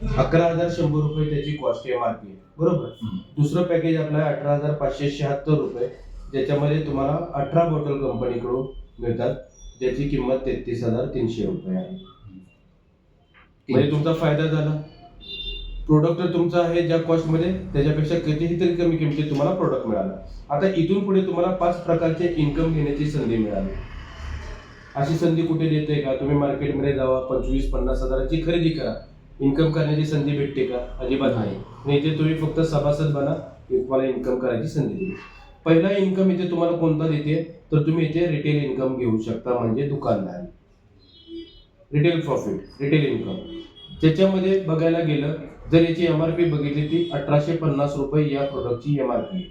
अकरा हजार शंभर रुपये त्याची कॉस्ट एम आर पी आहे बरोबर दुसरं पॅकेज आपलं आहे अठरा हजार पाचशे शहात्तर रुपये. ज्याच्यामध्ये तुम्हाला अठरा बॉटल कंपनीकडून मिळतात. ज्याची किंमत तेहतीस हजार तीनशे रुपये आहे. म्हणजे तुमचा फायदा झाला. प्रोडक्ट तुमचा आहे ज्या कॉस्टमध्ये त्याच्यापेक्षा कितीही तरी कमी किमतीत तुम्हाला प्रोडक्ट मिळाला. आता इथून पुढे तुम्हाला पाच प्रकारचे इन्कम घेण्याची संधी मिळाली. अशी संधी कुठे देते का? तुम्ही मार्केटमध्ये जावा पंचवीस पन्नास हजाराची खरेदी करा. इन्कम करण्याची संधी भेटते का? अजिबात नाही. आणि इथे तुम्ही फक्त सभासद बना तुम्हाला इन्कम करायची संधी देईल. पहिला इन्कम इथे तुम्हाला कोणता देते? तर तुम्ही इथे रिटेल इन्कम घेऊ शकता म्हणजे दुकानदारी. रिटेल प्रॉफिट रिटेल इन्कम त्याच्यामध्ये बघायला गेलं जर याची एम आर पी बघितली ती अठराशे पन्नास रुपये या प्रोडक्टची एम आर पी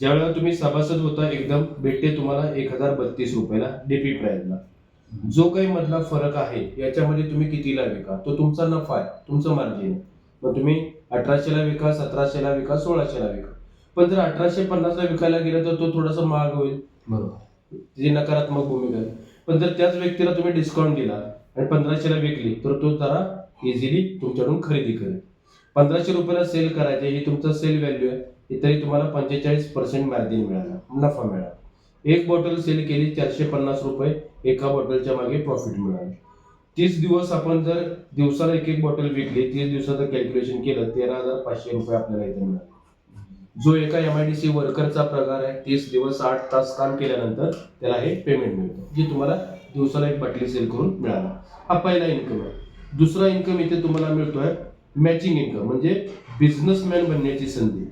ज्यावेळेला तुम्ही सभासद होता एकदम भेटते तुम्हाला एक हजार बत्तीस रुपयाला डीपी प्राइसला जो काही मधला फरक आहे याच्यामध्ये तुम्ही कितीला विका? तो तुमचा नफा आहे तुमचं मार्जिन आहे. मग तुम्ही अठराशेला विका सतराशेला विका सोळाशेला विका. पण जर अठराशे पन्नासला विकायला गेलं तर तो थोडासा महाग होईल. बरोबर. जी नकारात्मक भूमिका आहे. पण जर त्याच व्यक्तीला तुम्ही डिस्काउंट दिला आणि पंधराशेला विकली तर तो जरा इझिली तुमच्याकडून खरेदी करेल. पंधराशे रुपयाला सेल करायचे ही तुमचं सेल व्हॅल्यू आहे तरी तुम्हाला पंचेचाळीस पर्सेंट मार्जिन मिळाला नफा मिळाला. एक बॉटल सेल केली चारशे पन्नास रुपये एका बॉटलच्या मागे प्रॉफिट मिळालं. तीस दिवस आपण जर दिवसाला एक एक बॉटल विकली तीस दिवसाचं कॅल्क्युलेशन केलं तेरा हजार पाचशे रुपये आपल्याला इथे मिळाले. जो एका एम आय डी सी वर्करचा प्रकार आहे तीस दिवस आठ तास काम केल्यानंतर त्याला हे पेमेंट मिळतं जे तुम्हाला दिवसाला एक बाटली सेल करून मिळाला. हा पहिला इन्कम आहे. दुसरा इन्कम इथे तुम्हाला मिळतोय मॅचिंग इन्कम म्हणजे बिझनेसमॅन बनण्याची संधी.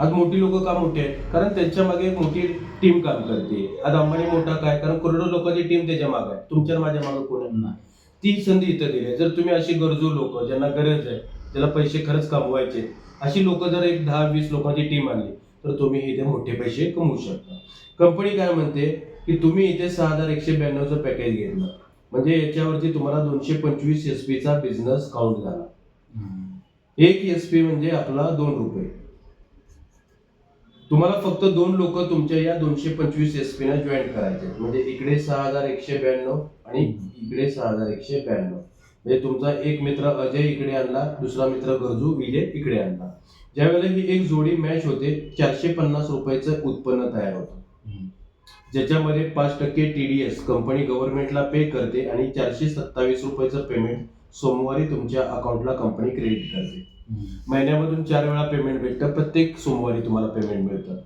आज मोठी लोक का मोठी आहेत? कारण त्यांच्या मागे एक मोठी टीम काम करते. आज अंबानी मोठा काय? कारण करोडो लोकांची टीम त्याच्यामागे आहे. तुमच्या माझ्या मागे कोण नाही. ती संधी इथं दिली आहे जर तुम्ही अशी गरजू लोक ज्यांना गरज आहे ज्याला पैसे खरंच कमवायचे अशी लोक जर एक दहा वीस लोकांची टीम आणली तर तुम्ही इथे मोठे पैसे कमवू शकता. कंपनी काय म्हणते? की तुम्ही इथे सहा हजार एकशे ब्याण्णवचं पॅकेज घेतलं. म्हणजे याच्यावरती तुम्हाला दोनशे पंचवीस एस चा बिझनेस काउंट झाला. एक एस पी म्हणजे आपला दोन रुपये. तुम्हाला फक्त दोन लोक तुमच्या या दोनशे पंचवीस एस पी ना जॉईन करायचे म्हणजे इकडे सहा हजार एकशे ब्याण्णव आणि इकडे सहा हजार एकशे ब्याण्णव. म्हणजे तुमचा एक मित्र अजय इकडे आणला दुसरा मित्र गरजू विजय इकडे आणला. ज्यावेळेला ही एक जोडी मॅच होते चारशे पन्नास रुपयाचं उत्पन्न तयार होतं. ज्याच्यामध्ये पाच टक्के टी डी एस कंपनी गव्हर्नमेंटला पे करते आणि चारशे सत्तावीस रुपयाचं पेमेंट सोमवारी तुमच्या अकाउंटला कंपनी क्रेडिट करते. महिन्यामधून चार वेळा पेमेंट भेटतं. प्रत्येक सोमवारी तुम्हाला पेमेंट मिळतं.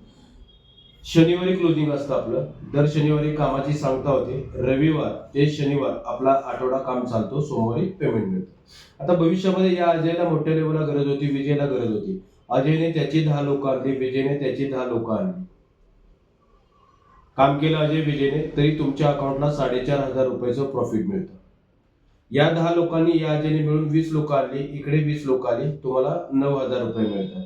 शनिवारी क्लोजिंग असतं आपलं. दर शनिवारी कामाची सांगता होते. रविवार ते शनिवार आपला आठवडा काम चालतो. सोमवारी पेमेंट मिळतं. आता भविष्यामध्ये या अजयला मोठ्या लेवलला गरज होती विजयला गरज होती. अजयने त्याची दहा लोक आणली विजयने त्याची दहा लोक आणली. काम केलं अजय विजयने तरी तुमच्या अकाउंटला साडेचार हजार रुपयाचं प्रॉफिट मिळतं. या दहा लोकांनी या आजीने मिळून वीस लोक आणली इकडे वीस लोक आली तुम्हाला नऊ हजार रुपये मिळतात.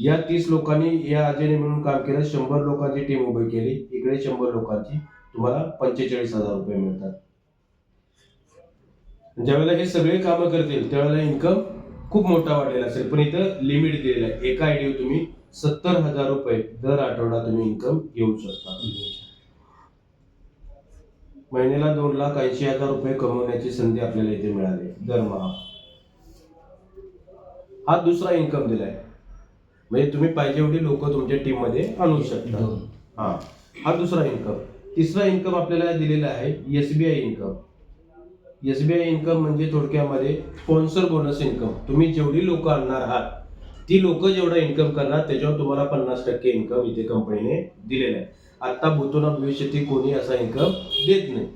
या तीस लोकांनी या आजीने मिळून काम केलं शंभर लोकांची टीम उभी केली इकडे शंभर लोकांची तुम्हाला पंचेचाळीस हजार रुपये मिळतात. ज्यावेळेला हे सगळे कामं करतील त्यावेळेला इन्कम खूप मोठा वाढलेला असेल. पण इथं लिमिट दिलेलं आहे. एका आयडीवर तुम्ही सत्तर हजार रुपये दर आठवडा तुम्ही इन्कम घेऊ शकता. महिन्याला दोन लाख ऐंशी हजार रुपये कमवण्याची संधी आपल्याला इथे मिळाली. दरमहा हा दुसरा इन्कम दिलाय. म्हणजे तुम्ही पाहिजे एवढी लोक तुमच्या टीममध्ये आणू शकता. हा. हा दुसरा इन्कम तिसरा इन्कम आपल्याला दिलेला आहे एसबीआय इन्कम एसबीआय इन्कम म्हणजे थोडक्यामध्ये स्पॉन्सर बोनस इन्कम तुम्ही जेवढी लोक आणणार आहात ती लोक जेवढा इन्कम करणार त्याच्यावर तुम्हाला पन्नास टक्के इन्कम इथे कंपनीने दिलेला आहे. आता भूतोना भविष्यती कोणी असा इन्कम देत नाही.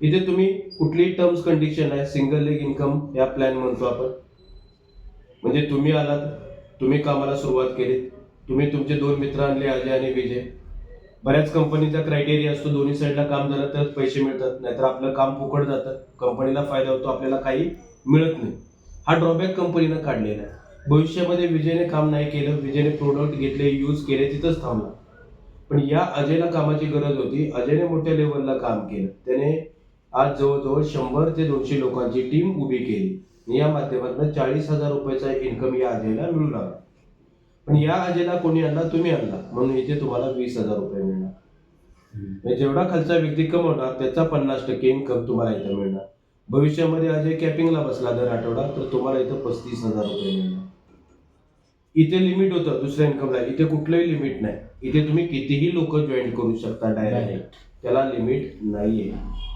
इथे तुम्ही कुठलीही टर्म्स कंडिशन आहे सिंगल लेग इन्कम या प्लॅन म्हणतो आपण. म्हणजे तुम्ही आलात तुम्ही कामाला सुरुवात केली तुम्ही तुमचे दोन मित्र आणले अजय आणि विजय. बऱ्याच कंपनीचा क्रायटेरिया असतो दोन्ही साईडला काम झालं तर पैसे मिळतात नाहीतर आपलं काम फुकट जातं. कंपनीला फायदा होतो आपल्याला काही मिळत नाही. हा ड्रॉबॅक कंपनीनं काढलेला आहे. भविष्यामध्ये विजयने काम नाही केलं विजयने प्रोडक्ट घेतले यूज केले तिथंच थांबला. पण या अजयला कामाची गरज होती. अजयने मोठ्या लेवलला काम केलं. त्याने आज जवळजवळ शंभर ते दोनशे लोकांची टीम उभी केली. या माध्यमातून चाळीस हजार रुपयाचा इन्कम या अजयला मिळू लागला. पण या अजयला कोणी आणला? तुम्ही आणला. म्हणून इथे तुम्हाला वीस हजार रुपये मिळणार. म्हणजे जेवढा खालचा व्यक्ती कमवणार त्याचा पन्नास टक्के इन्कम तुम्हाला इथं मिळणार. भविष्यामध्ये अजय कॅपिंगला बसला दर आठवडा तर तुम्हाला इथं पस्तीस हजार रुपये मिळणार. इथे लिमिट होतं दुसऱ्या इन्कमला इथे कुठलंही लिमिट नाही. इथे तुम्ही कितीही लोक जॉईन करू शकता डायरेक्ट त्याला लिमिट नाहीये.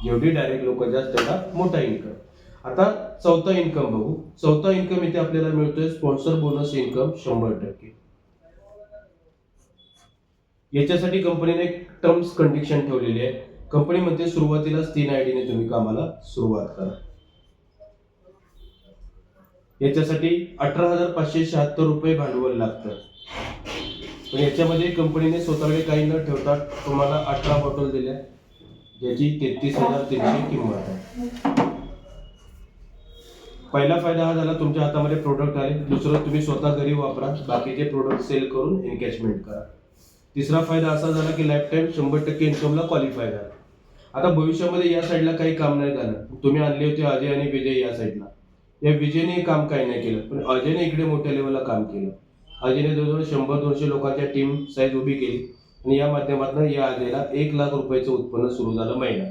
जेवढी डायरेक्ट लोक जास्त तेवढा मोठा इन्कम आता चौथा इन्कम बघू. चौथा इन्कम इथे आपल्याला मिळतोय स्पॉन्सर बोनस इन्कम शंभर टक्के. याच्यासाठी कंपनीने टर्म्स कंडिशन ठेवलेली आहे. कंपनी म्हणते सुरुवातीलाच तीन आयडीने तुम्ही कामाला सुरुवात करा. याच्यासाठी अठरा हजार पाचशे शहात्तर रुपये भांडवल लागतं. पण याच्यामध्ये कंपनीने स्वतःकडे काही न ठेवता तुम्हाला अठरा बॉटल दिल्या ज्याची तेहतीस हजार तीनशे किंमत आहे. पहिला फायदा हा झाला तुमच्या हातामध्ये प्रोडक्ट आले. दुसरं तुम्ही स्वतः घरी वापरा. बाकीचे प्रोडक्ट सेल करून एनकॅशमेंट करा. तिसरा फायदा असा झाला की लाईफ टाईम शंभर टक्के इन्कमला क्वालिफाय झाला आता भविष्यामध्ये या साईडला काही काम नाही झालं. तुम्ही आणले होते अजय आणि विजय या साईडला या विजयने काम काही नाही केलं. पण अजयने इकडे मोठ्या लेवलला काम केलं. अजयने जवळजवळ शंभर दोनशे लोकांच्या टीम साईज उभी केली. आणि या माध्यमातून या अजयला एक लाख रुपयाचं उत्पन्न सुरू झालं महिना.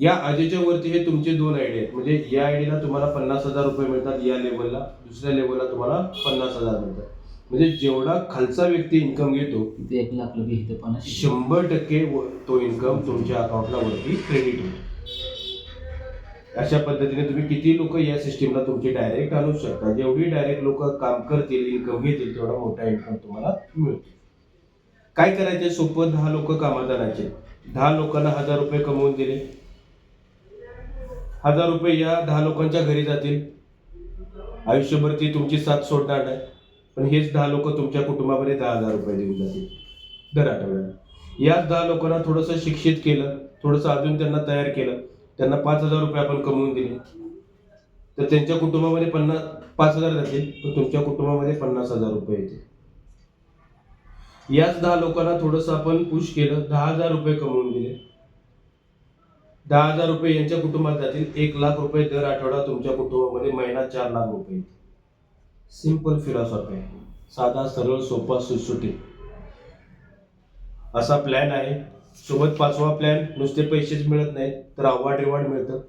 या अजयच्या वरती हे तुमचे दोन आयडी आहेत. म्हणजे या आयडीला तुम्हाला पन्नास हजार रुपये मिळतात या लेवलला दुसऱ्या लेवलला तुम्हाला पन्नास हजार मिळतात. म्हणजे जेवढा खालचा व्यक्ती इन्कम घेतो तिथे एक लाख पन्नास शंभर टक्के तो इन्कम तुमच्या अकाउंटला वरती क्रेडिट होतो अशा पद्धतीने तुम्ही किती लोक या सिस्टीमला तुमची डायरेक्ट आणू शकता? जेवढी डायरेक्ट लोक काम करतील इन्कम घेतील तेवढा मोठा इन्कम तुम्हाला मिळतो. काय करायचे सोपं दहा लोक कामात आणायचे. दहा लोकांना हजार रुपये कमवून दिले. हजार रुपये या दहा लोकांच्या घरी जातील. आयुष्यभर ती तुमची साथ सोडणार नाही. पण हेच दहा लोक तुमच्या कुटुंबामध्ये दहा हजार रुपये देऊन जातील. दर आठवड्याला. याच दहा लोकांना थोडंसं शिक्षित केलं थोडंसं अजून त्यांना तयार केलं. त्यांना पाच हजार रुपये आपण कमवून दिले. तर त्यांच्या कुटुंबामध्ये पन्नास पाच हजार जातील पण तुमच्या कुटुंबामध्ये पन्नास हजार रुपये येतील. याच दहा लोकांना थोडंसं आपण पुश केलं दहा हजार रुपये कमवून दिले. दहा हजार रुपये यांच्या कुटुंबात जातील एक लाख रुपये दर आठवडा तुमच्या कुटुंबामध्ये महिना चार लाख रुपये सिंपल फिलॉसॉफी आहे. साधा सरळ सोपा सुटसुटीत. असा प्लॅन आहे. सोबत पाचवा प्लॅन नुसते पैसेच मिळत नाहीत तर अवॉर्ड रिवॉर्ड मिळतं.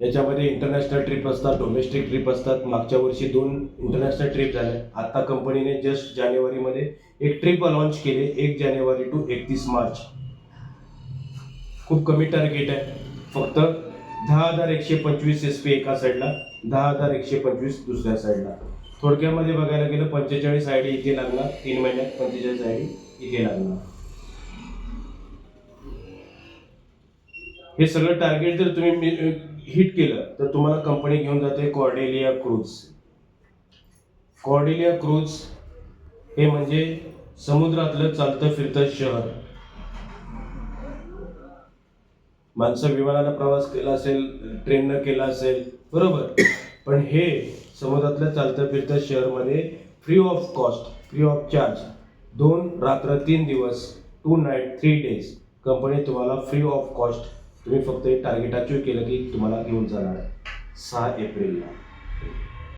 याच्यामध्ये इंटरनॅशनल ट्रिप असतात डोमेस्टिक ट्रिप असतात. मागच्या वर्षी दोन इंटरनॅशनल ट्रिप झाल्या. आता कंपनीने जस्ट जानेवारीमध्ये एक ट्रिप लॉन्च केली एक जानेवारी टू एकतीस मार्च. खूप कमी टार्गेट आहे. फक्त दहा हजार एकशे पंचवीस एस पी एका साईडला दहा हजार एकशे पंचवीस दुसऱ्या साईडला थोडक्यामध्ये बघायला गेलं पंचेचाळीस आय डी इथे लागणार तीन महिन्यात पंचेचाळीस आय डी इथे लागणार. हे सगळं टार्गेट जर तुम्ही हिट केलं तर तुम्हाला कंपनी घेऊन जाते कॉर्डेलिया क्रूज कॉर्डेलिया क्रूज हे म्हणजे समुद्रातलं चालतं फिरतं शहर. माणसं विमानाला प्रवास केला असेल ट्रेननं केला असेल बरोबर. पण हे समुद्रातलं चालतं फिरतं शहरमध्ये free of cost free of charge दोन रात्र तीन दिवस two night three days company तुम्हाला फ्री ऑफ कॉस्ट तुम्ही फक्त एक टार्गेट अचीव केलं की तुम्हाला घेऊन जाणार आहे सहा एप्रिलला.